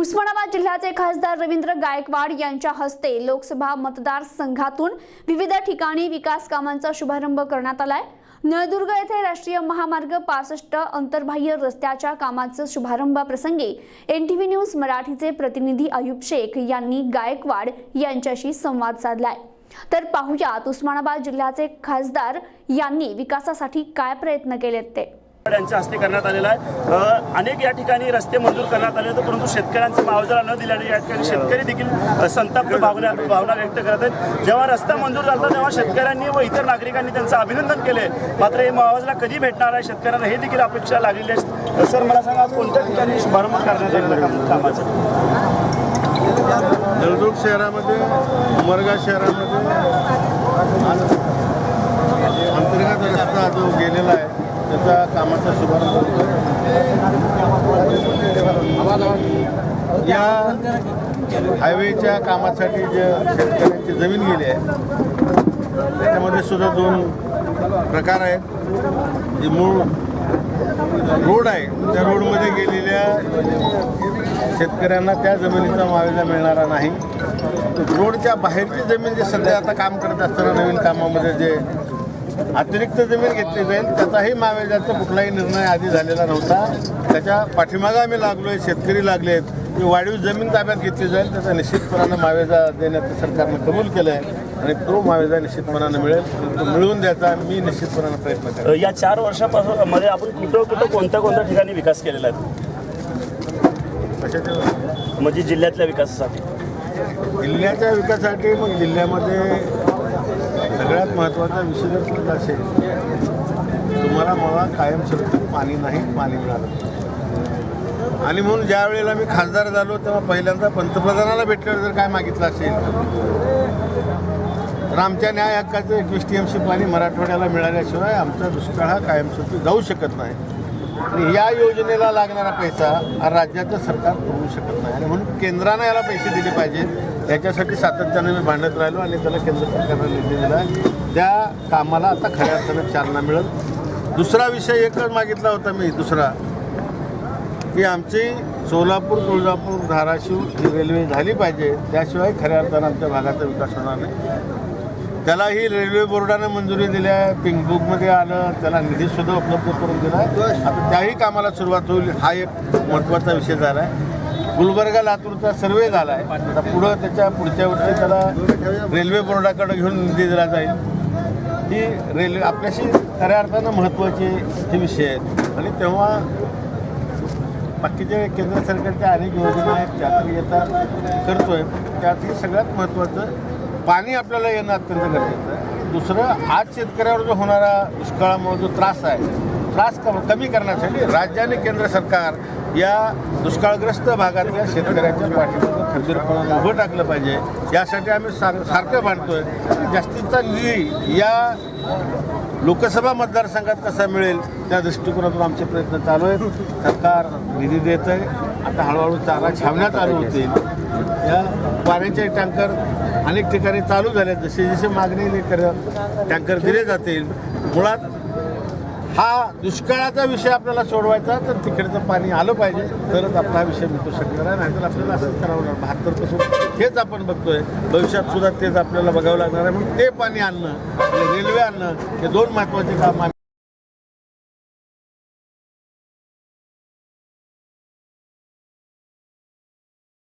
उस्मानाबाद जिल्ह्याचे खासदार रवींद्र गायकवाड यांच्या हस्ते लोकसभा मतदारसंघातून विविध ठिकाणी विकास कामांचा शुभारंभ करण्यात आलाय. नळदुर्ग येथे राष्ट्रीय महामार्ग पासष्ट अंतर्बाह्य रस्त्याच्या कामाचं शुभारंभाप्रसंगी एन टी व्ही न्यूज मराठीचे प्रतिनिधी अयुब शेख यांनी गायकवाड यांच्याशी संवाद साधलाय. तर पाहुयात उस्मानाबाद जिल्ह्याचे खासदार यांनी विकासासाठी काय प्रयत्न केलेत ते. यांच्या हस्ते करण्यात आलेला आहे. अनेक या ठिकाणी रस्ते मंजूर करण्यात आले होते परंतु शेतकऱ्यांचा मावजाला न दिल्याने या ठिकाणी शेतकरी देखील अ, संताप्त भावना भावना व्यक्त करत आहेत. जेव्हा रस्ता मंजूर झाला तेव्हा शेतकऱ्यांनी व इतर नागरिकांनी त्यांचं अभिनंदन केले. मात्र हे मावजला कधी भेटणार आहे शेतकऱ्यांना हे देखील अपेक्षा लागलेली आहे. सर मला सांगा आज कोणत्या ठिकाणी शुभारंभ करण्यात आलेला कामाचा? नळदुर्ग शहरामध्ये उमरगा शहरामध्ये अंतर्गत रस्ता जो गेलेला आहे त्याचा कामाचा शुभारंभ होतो या हायवेच्या कामासाठी जे शेतकऱ्यांची जमीन गेली आहे त्याच्यामध्ये सुद्धा दोन प्रकार आहेत. जे मूळ रोड आहे त्या रोडमध्ये गेलेल्या शेतकऱ्यांना त्या जमिनीचा मुआवजा मिळणारा नाही. रोडच्या बाहेरची जमीन जे सध्या आता काम करत असताना नवीन कामामध्ये जे अतिरिक्त जमीन घेतली जाईल त्याचाही मुआवजाचा कुठलाही निर्णय आधी झालेला नव्हता. त्याच्या पाठीमागं आम्ही लागलो आहे शेतकरी लागले आहेत. की वाढीव जमीन ताब्यात घेतली जाईल त्याचा निश्चितपणानं मुआवजा देण्याचं सरकारनं कबूल केलं आहे आणि तो मुआवजा निश्चितपणानं मिळेल तो मिळवून द्यायचा मी निश्चितपणानं प्रयत्न करेन. अ, या चार वर्षापासून मध्ये आपण कुठं कुठं कोणत्या कोणत्या ठिकाणी विकास केलेला आहे? म्हणजे जिल्ह्यातल्या विकासासाठी. जिल्ह्याच्या विकासासाठी मग जिल्ह्यामध्ये सगळ्यात महत्त्वाचा विषय जर तुमचा असेल तुम्हाला मला कायमस्वरूपी पाणी नाही पाणी मिळालं. आणि म्हणून ज्या वेळेला मी खासदार झालो तेव्हा पहिल्यांदा पंतप्रधानाला भेटल्यावर जर काय मागितलं असेल तर आमच्या न्याय हक्काचं एकवीस टी एम सी पाणी मराठवाड्याला मिळाल्याशिवाय आमचा दुष्काळ हा कायमस्वरूपी जाऊ शकत नाही. आणि या योजनेला लागणारा पैसा हा राज्याचं सरकार पुरवू शकत नाही. आणि म्हणून केंद्रानं याला पैसे दिले पाहिजेत याच्यासाठी सातत्यानं मी भांडत राहिलो आणि त्याला केंद्र सरकारनं निर्णय दिला आहे. त्या कामाला आता खऱ्या अर्थानं चालना मिळेल. दुसरा विषय एकच मागितला होता मी दुसरा. की आमची सोलापूर तुळजापूर धाराशिव ही रेल्वे झाली पाहिजे. त्याशिवाय खऱ्या अर्थानं आमच्या भागाचा विकास होणार नाही. त्यालाही रेल्वे बोर्डानं मंजुरी दिली आहे. पिंक बुकमध्ये आलं. त्याला निधीसुद्धा उपलब्ध करून दिला आहे. आता त्याही कामाला सुरुवात होईल. हा एक महत्त्वाचा विषय झाला आहे. गुलबर्गा लातूरचा सर्वे झाला आहे. आता पुढं त्याच्या पुढच्या वर्षी त्याला रेल्वे बोर्डाकडे घेऊन निधी दिला जाईल. ही रेल्वे आपल्याशी खऱ्या अर्थानं महत्त्वाचे हे विषय आहेत. आणि तेव्हा बाकीचे केंद्र सरकारच्या अनेक योजना आहेत त्या तर येतात करतोय त्यातही सगळ्यात महत्त्वाचं पाणी आपल्याला येणं अत्यंत गरजेचं आहे. दुसरं आज शेतकऱ्यावर जो होणारा दुष्काळामुळे जो त्रास आहे त्रास कमी करण्यासाठी राज्य आणि केंद्र सरकार या दुष्काळग्रस्त भागातल्या शेतकऱ्याच्या पाठीमागं खंबीरपणानं उभं टाकलं पाहिजे. यासाठी आम्ही सार सारखं मांडतोय जास्तीचा निधी या लोकसभा मतदारसंघात कसा मिळेल त्या दृष्टिकोनातून आमचे प्रयत्न चालू आहेत. सरकार निधी देत आहे आता हळूहळू चारा छावण्या चालू होतील. या पाण्याचे टँकर अनेक ठिकाणी चालू झाले. आहेत. जसे जसे मागणी टँकर दिले जातील. मुळात हा दुष्काळाचा विषय आपल्याला सोडवायचा तर तिकडचं पाणी आलं पाहिजे. तरच आपला हा विषय मिटू शकणार आहे. नाहीतर आपल्याला असंच करावं लागणार. बहात्तरपासून हेच आपण बघतोय. भविष्यात सुद्धा तेच आपल्याला बघावं लागणार आहे. म्हणून ते पाणी आणणं रेल्वे आणणं हे दोन महत्त्वाचे काम